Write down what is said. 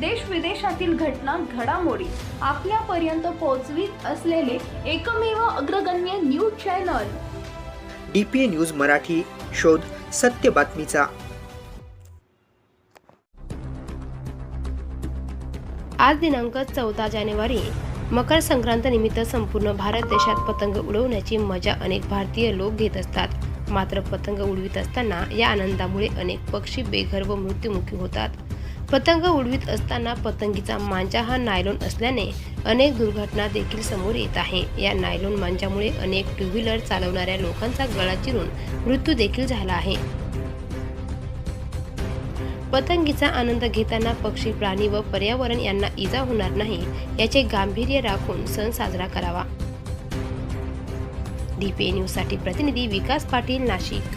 देश विदेशातील घटना घडामोडी आपल्यापर्यंत पोहोचवीत असलेले एकमेव अग्रगण्य news channel. D P A news Marathi शोध सत्य बातमीचा. आज दिनांक चौदा जानेवारी. मकर संक्रांत निमित्त संपूर्ण भारत देशात पतंग उडवण्याची मजा अनेक भारतीय लोक घेत असतात. मात्र पतंग उडवित असताना या आनंदामुळे अनेक पक्षी बेघर व मृत्युमुखी होतात. पतंग उडवित असताना पतंगीचा मांजा हा नायलॉन असल्याने अनेक दुर्घटना देखील समोर येत आहे. या नायलॉन मांजामुळे अनेक टू व्हीलर चालवणाऱ्या लोकांचा गळा चिरून मृत्यू देखील झाला आहे. पतंगीचा आनंद घेताना पक्षी प्राणी व पर्यावरण यांना इजा होणार नाही याचे गांभीर्य राखून सण साजरा करावा. डीपीए न्यूजसाठी प्रतिनिधी विकास पाटील नाशिक.